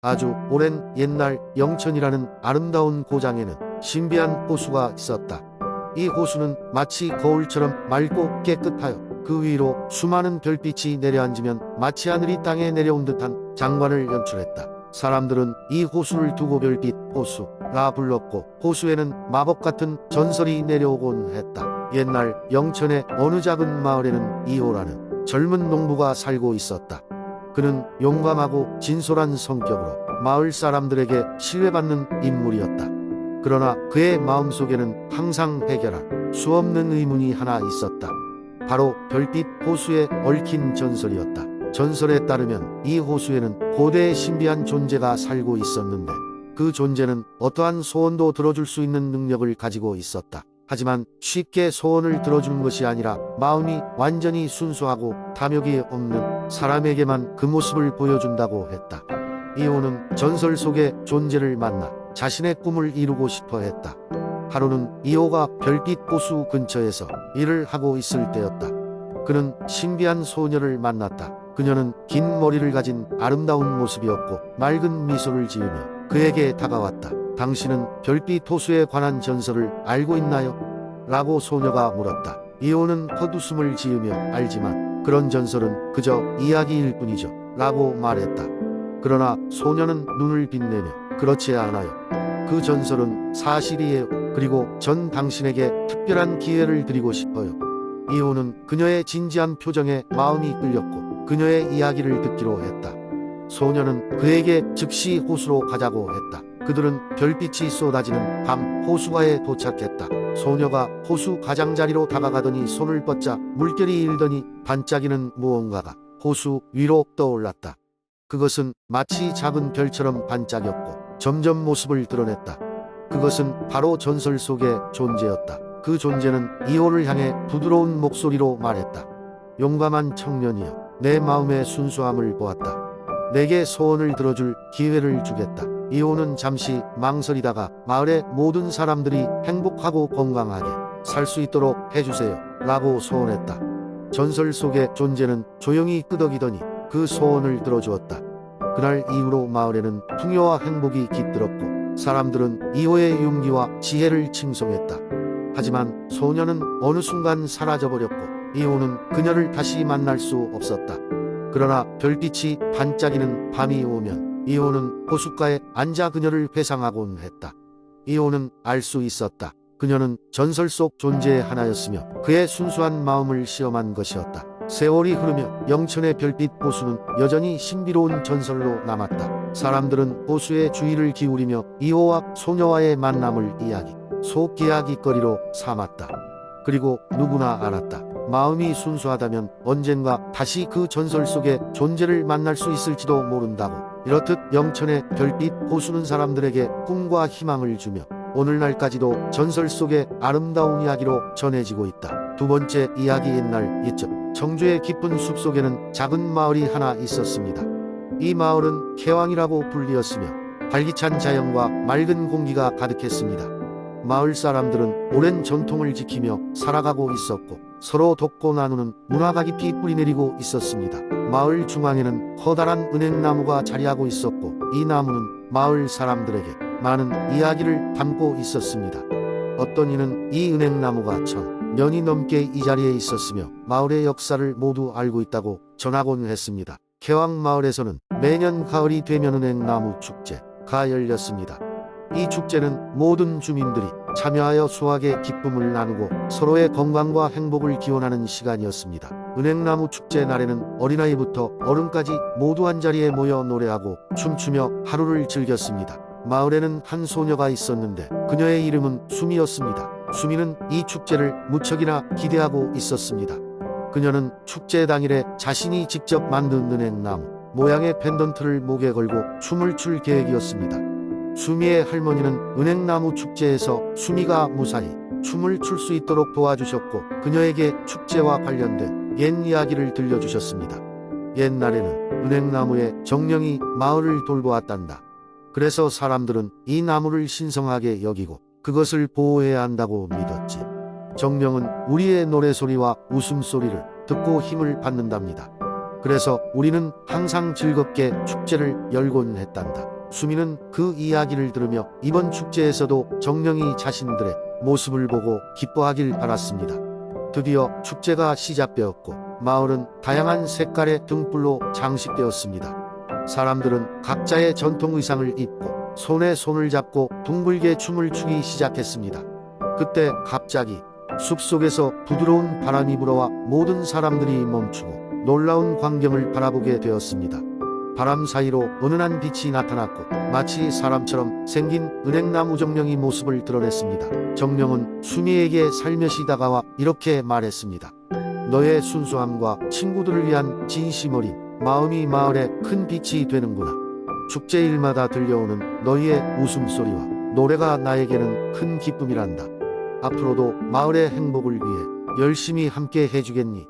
아주 오랜 옛날 영천이라는 아름다운 고장에는 신비한 호수가 있었다. 이 호수는 마치 거울처럼 맑고 깨끗하여 그 위로 수많은 별빛이 내려앉으면 마치 하늘이 땅에 내려온 듯한 장관을 연출했다. 사람들은 이 호수를 두고 별빛 호수라 불렀고 호수에는 마법 같은 전설이 내려오곤 했다. 옛날 영천의 어느 작은 마을에는 이호라는 젊은 농부가 살고 있었다. 그는 용감하고 진솔한 성격으로 마을 사람들에게 신뢰받는 인물이었다. 그러나 그의 마음속에는 항상 해결할 수 없는 의문이 하나 있었다. 바로 별빛 호수에 얽힌 전설이었다. 전설에 따르면 이 호수에는 고대의 신비한 존재가 살고 있었는데 그 존재는 어떠한 소원도 들어줄 수 있는 능력을 가지고 있었다. 하지만 쉽게 소원을 들어주는 것이 아니라 마음이 완전히 순수하고 탐욕이 없는 사람에게만 그 모습을 보여준다고 했다. 이호는 전설 속의 존재를 만나 자신의 꿈을 이루고 싶어 했다. 하루는 이호가 별빛 호수 근처에서 일을 하고 있을 때였다. 그는 신비한 소녀를 만났다. 그녀는 긴 머리를 가진 아름다운 모습이었고 맑은 미소를 지으며 그에게 다가왔다. 당신은 별빛 호수에 관한 전설을 알고 있나요? 라고 소녀가 물었다. 이호는 헛웃음을 지으며 알지만 그런 전설은 그저 이야기일 뿐이죠. 라고 말했다. 그러나 소녀는 눈을 빛내며 그렇지 않아요. 그 전설은 사실이에요. 그리고 전 당신에게 특별한 기회를 드리고 싶어요. 이호는 그녀의 진지한 표정에 마음이 끌렸고 그녀의 이야기를 듣기로 했다. 소녀는 그에게 즉시 호수로 가자고 했다. 그들은 별빛이 쏟아지는 밤 호수가에 도착했다. 소녀가 호수 가장자리로 다가가더니 손을 뻗자 물결이 일더니 반짝이는 무언가가 호수 위로 떠올랐다. 그것은 마치 작은 별처럼 반짝였고 점점 모습을 드러냈다. 그것은 바로 전설 속의 존재였다. 그 존재는 이호를 향해 부드러운 목소리로 말했다. 용감한 청년이여, 내 마음의 순수함을 보았다. 내게 소원을 들어줄 기회를 주겠다. 이호는 잠시 망설이다가 마을의 모든 사람들이 행복하고 건강하게 살 수 있도록 해주세요. 라고 소원했다. 전설 속의 존재는 조용히 끄덕이더니 그 소원을 들어주었다. 그날 이후로 마을에는 풍요와 행복이 깃들었고 사람들은 이호의 용기와 지혜를 칭송했다. 하지만 소녀는 어느 순간 사라져버렸고 이호는 그녀를 다시 만날 수 없었다. 그러나 별빛이 반짝이는 밤이 오면 이호는 호숫가에 앉아 그녀를 회상하곤 했다. 이호는 알 수 있었다. 그녀는 전설 속 존재의 하나였으며 그의 순수한 마음을 시험한 것이었다. 세월이 흐르며 영천의 별빛 호수는 여전히 신비로운 전설로 남았다. 사람들은 호수의 주의를 기울이며 이호와 소녀와의 만남을 이야기, 속 이야기거리로 삼았다. 그리고 누구나 알았다. 마음이 순수하다면 언젠가 다시 그 전설 속의 존재를 만날 수 있을지도 모른다고. 이렇듯 영천의 별빛 호수는 사람들에게 꿈과 희망을 주며 오늘날까지도 전설 속의 아름다운 이야기로 전해지고 있다. 두 번째 이야기 옛날 이쯤 청주의 깊은 숲속에는 작은 마을이 하나 있었습니다. 이 마을은 개왕이라고 불리었으며 활기찬 자연과 맑은 공기가 가득했습니다. 마을 사람들은 오랜 전통을 지키며 살아가고 있었고 서로 돕고 나누는 문화가 깊이 뿌리내리고 있었습니다. 마을 중앙에는 커다란 은행나무가 자리하고 있었고 이 나무는 마을 사람들에게 많은 이야기를 담고 있었습니다. 어떤 이는 이 은행나무가 천 년이 넘게 이 자리에 있었으며 마을의 역사를 모두 알고 있다고 전하곤 했습니다. 개왕 마을에서는 매년 가을이 되면 은행나무 축제가 열렸습니다. 이 축제는 모든 주민들이 참여하여 수확의 기쁨을 나누고 서로의 건강과 행복을 기원하는 시간이었습니다. 은행나무 축제 날에는 어린아이부터 어른까지 모두 한자리에 모여 노래하고 춤추며 하루를 즐겼습니다. 마을에는 한 소녀가 있었는데 그녀의 이름은 수미였습니다. 수미는 이 축제를 무척이나 기대하고 있었습니다. 그녀는 축제 당일에 자신이 직접 만든 은행나무 모양의 펜던트를 목에 걸고 춤을 출 계획이었습니다. 수미의 할머니는 은행나무 축제에서 수미가 무사히 춤을 출 수 있도록 도와주셨고 그녀에게 축제와 관련된 옛 이야기를 들려주셨습니다. 옛날에는 은행나무의 정령이 마을을 돌보았단다. 그래서 사람들은 이 나무를 신성하게 여기고 그것을 보호해야 한다고 믿었지. 정령은 우리의 노래소리와 웃음소리를 듣고 힘을 받는답니다. 그래서 우리는 항상 즐겁게 축제를 열곤 했단다. 수미는 그 이야기를 들으며 이번 축제에서도 정령이 자신들의 모습을 보고 기뻐하길 바랐습니다. 드디어 축제가 시작되었고 마을은 다양한 색깔의 등불로 장식되었습니다. 사람들은 각자의 전통 의상을 입고 손에 손을 잡고 둥글게 춤을 추기 시작했습니다. 그때 갑자기 숲속에서 부드러운 바람이 불어와 모든 사람들이 멈추고 놀라운 광경을 바라보게 되었습니다. 바람 사이로 은은한 빛이 나타났고 마치 사람처럼 생긴 은행나무 정령이 모습을 드러냈습니다. 정령은 수미에게 살며시 다가와 이렇게 말했습니다. 너의 순수함과 친구들을 위한 진심 어린 마음이 마을에 큰 빛이 되는구나. 축제일마다 들려오는 너희의 웃음소리와 노래가 나에게는 큰 기쁨이란다. 앞으로도 마을의 행복을 위해 열심히 함께 해주겠니?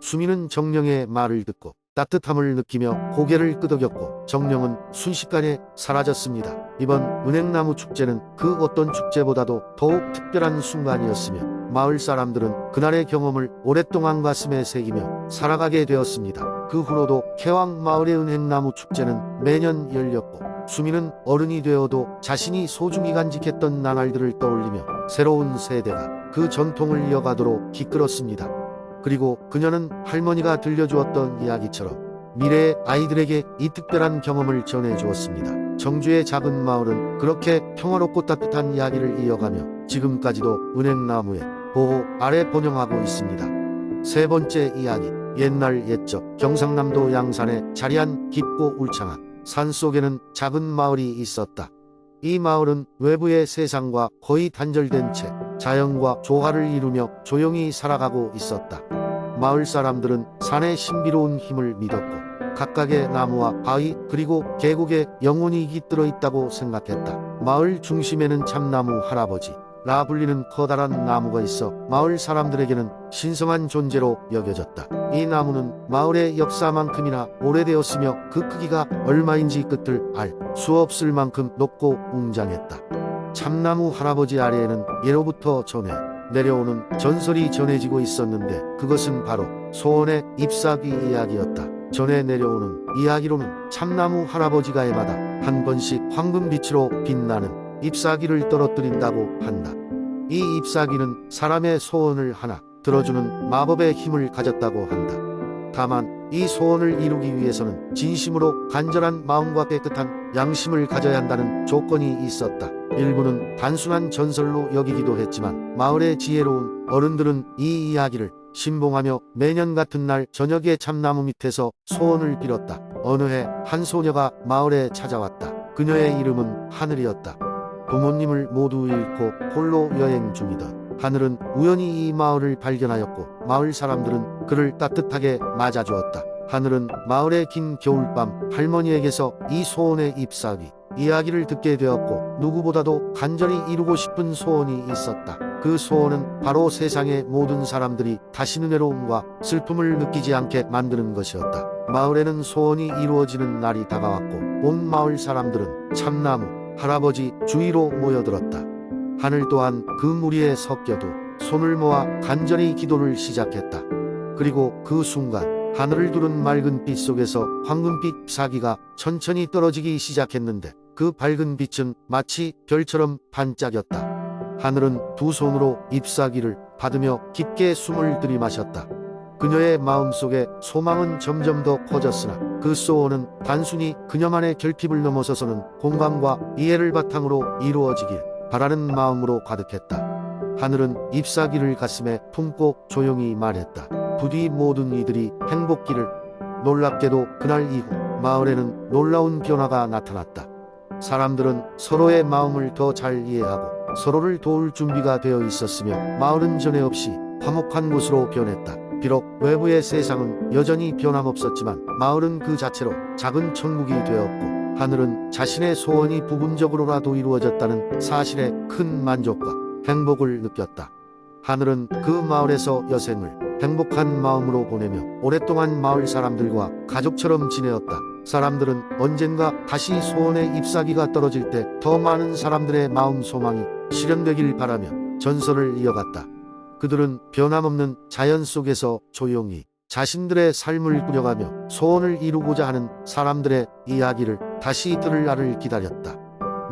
수미는 정령의 말을 듣고 따뜻함을 느끼며 고개를 끄덕였고 정령은 순식간에 사라졌습니다. 이번 은행나무 축제는 그 어떤 축제보다도 더욱 특별한 순간이었으며 마을 사람들은 그날의 경험을 오랫동안 가슴에 새기며 살아가게 되었습니다. 그 후로도 개왕 마을의 은행나무 축제는 매년 열렸고 수미는 어른이 되어도 자신이 소중히 간직했던 나날들을 떠올리며 새로운 세대가 그 전통을 이어가도록 기끌었습니다. 그리고 그녀는 할머니가 들려주었던 이야기처럼 미래의 아이들에게 이 특별한 경험을 전해 주었습니다. 정주의 작은 마을은 그렇게 평화롭고 따뜻한 이야기를 이어가며 지금까지도 은행나무의 보호 아래 번영하고 있습니다. 세 번째 이야기 옛날 옛적 경상남도 양산에 자리한 깊고 울창한 산 속에는 작은 마을이 있었다. 이 마을은 외부의 세상과 거의 단절된 채 자연과 조화를 이루며 조용히 살아가고 있었다. 마을 사람들은 산의 신비로운 힘을 믿었고 각각의 나무와 바위 그리고 계곡에 영혼이 깃들어 있다고 생각했다. 마을 중심에는 참나무 할아버지 라 불리는 커다란 나무가 있어 마을 사람들에게는 신성한 존재로 여겨졌다. 이 나무는 마을의 역사만큼이나 오래되었으며 그 크기가 얼마인지 끝을 알 수 없을 만큼 높고 웅장했다. 참나무 할아버지 아래에는 예로부터 전해 내려오는 전설이 전해지고 있었는데 그것은 바로 소원의 잎사귀 이야기였다. 전해 내려오는 이야기로는 참나무 할아버지가 해마다 한 번씩 황금빛으로 빛나는 잎사귀를 떨어뜨린다고 한다. 이 잎사귀는 사람의 소원을 하나 들어주는 마법의 힘을 가졌다고 한다. 다만 이 소원을 이루기 위해서는 진심으로 간절한 마음과 깨끗한 양심을 가져야 한다는 조건이 있었다. 일부는 단순한 전설로 여기기도 했지만 마을의 지혜로운 어른들은 이 이야기를 신봉하며 매년 같은 날 저녁에 참나무 밑에서 소원을 빌었다. 어느 해 한 소녀가 마을에 찾아왔다. 그녀의 이름은 하늘이었다. 부모님을 모두 잃고 홀로 여행 중이던 하늘은 우연히 이 마을을 발견하였고 마을 사람들은 그를 따뜻하게 맞아주었다. 하늘은 마을의 긴 겨울밤 할머니에게서 이 소원의 잎사귀 이야기를 듣게 되었고 누구보다도 간절히 이루고 싶은 소원이 있었다. 그 소원은 바로 세상의 모든 사람들이 다시는 외로움과 슬픔을 느끼지 않게 만드는 것이었다. 마을에는 소원이 이루어지는 날이 다가왔고 온 마을 사람들은 참나무 할아버지 주위로 모여들었다. 하늘 또한 그 무리에 섞여도 손을 모아 간절히 기도를 시작했다. 그리고 그 순간 하늘을 두른 맑은 빛 속에서 황금빛 사기가 천천히 떨어지기 시작했는데 그 밝은 빛은 마치 별처럼 반짝였다. 하늘은 두 손으로 잎사귀를 받으며 깊게 숨을 들이마셨다. 그녀의 마음속에 소망은 점점 더 커졌으나 그 소원은 단순히 그녀만의 결핍을 넘어서서는 공감과 이해를 바탕으로 이루어지길 바라는 마음으로 가득했다. 하늘은 잎사귀를 가슴에 품고 조용히 말했다. 부디 모든 이들이 행복기를 놀랍게도 그날 이후 마을에는 놀라운 변화가 나타났다. 사람들은 서로의 마음을 더 잘 이해하고 서로를 도울 준비가 되어 있었으며 마을은 전에 없이 화목한 곳으로 변했다. 비록 외부의 세상은 여전히 변함없었지만 마을은 그 자체로 작은 천국이 되었고 하늘은 자신의 소원이 부분적으로라도 이루어졌다는 사실에 큰 만족과 행복을 느꼈다. 하늘은 그 마을에서 여생을 행복한 마음으로 보내며 오랫동안 마을 사람들과 가족처럼 지내었다. 사람들은 언젠가 다시 소원의 잎사귀가 떨어질 때 더 많은 사람들의 마음 소망이 실현되길 바라며 전설을 이어갔다. 그들은 변함없는 자연 속에서 조용히 자신들의 삶을 꾸려가며 소원을 이루고자 하는 사람들의 이야기를 다시 들을 날을 기다렸다.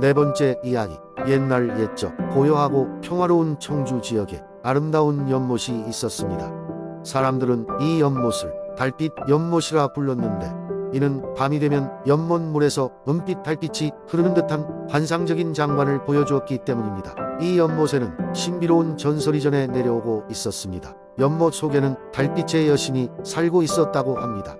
네 번째 이야기. 옛날 옛적 고요하고 평화로운 청주 지역에 아름다운 연못이 있었습니다. 사람들은 이 연못을 달빛 연못이라 불렀는데 이는 밤이 되면 연못물에서 은빛 달빛이 흐르는 듯한 환상적인 장관을 보여주었기 때문입니다. 이 연못에는 신비로운 전설이 전해 내려오고 있었습니다. 연못 속에는 달빛의 여신이 살고 있었다고 합니다.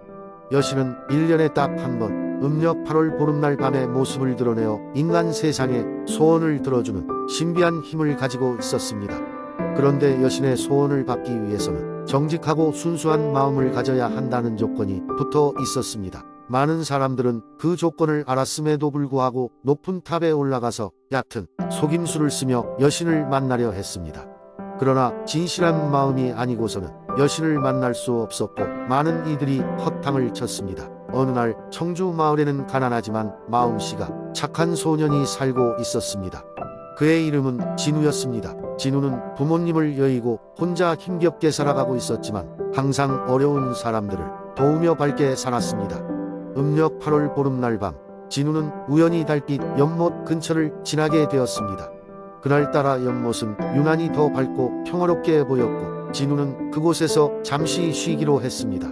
여신은 1년에 딱 한 번 음력 8월 보름날 밤에 모습을 드러내어 인간 세상에 소원을 들어주는 신비한 힘을 가지고 있었습니다. 그런데 여신의 소원을 받기 위해서는 정직하고 순수한 마음을 가져야 한다는 조건이 붙어 있었습니다. 많은 사람들은 그 조건을 알았음에도 불구하고 높은 탑에 올라가서 얕은 속임수를 쓰며 여신을 만나려 했습니다. 그러나 진실한 마음이 아니고서는 여신을 만날 수 없었고 많은 이들이 헛탕을 쳤습니다. 어느 날 청주 마을에는 가난하지만 마음씨가 착한 소년이 살고 있었습니다. 그의 이름은 진우였습니다. 진우는 부모님을 여의고 혼자 힘겹게 살아가고 있었지만 항상 어려운 사람들을 도우며 밝게 살았습니다. 음력 8월 보름날 밤 진우는 우연히 달빛 연못 근처를 지나게 되었습니다. 그날따라 연못은 유난히 더 밝고 평화롭게 보였고 진우는 그곳에서 잠시 쉬기로 했습니다.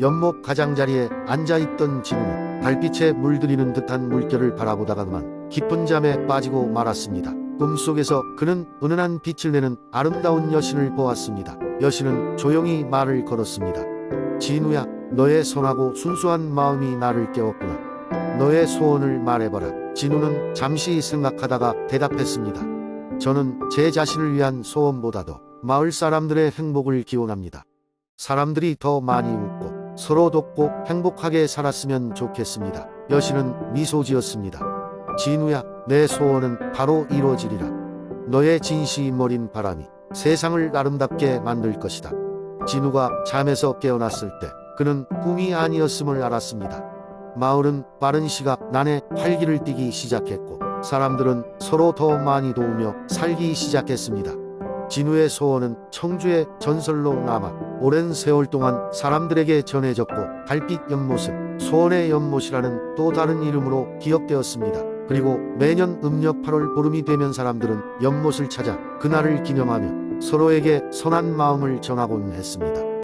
연못 가장자리에 앉아있던 진우는 달빛에 물들이는 듯한 물결을 바라보다가 그만 깊은 잠에 빠지고 말았습니다. 꿈속에서 그는 은은한 빛을 내는 아름다운 여신을 보았습니다. 여신은 조용히 말을 걸었습니다. 진우야, 너의 선하고 순수한 마음이 나를 깨웠구나. 너의 소원을 말해봐라. 진우는 잠시 생각하다가 대답했습니다. 저는 제 자신을 위한 소원보다도 마을 사람들의 행복을 기원합니다. 사람들이 더 많이 웃고 서로 돕고 행복하게 살았으면 좋겠습니다. 여신은 미소 지었습니다. 진우야, 내 소원은 바로 이루어지리라. 너의 진심 어린 바람이 세상을 아름답게 만들 것이다. 진우가 잠에서 깨어났을 때 그는 꿈이 아니었음을 알았습니다. 마을은 빠른 시각 난에 활기를 띠기 시작했고 사람들은 서로 더 많이 도우며 살기 시작했습니다. 진우의 소원은 청주의 전설로 남아 오랜 세월 동안 사람들에게 전해졌고 달빛 연못은 소원의 연못이라는 또 다른 이름으로 기억되었습니다. 그리고 매년 음력 8월 보름이 되면 사람들은 연못을 찾아 그날을 기념하며 서로에게 선한 마음을 전하곤 했습니다.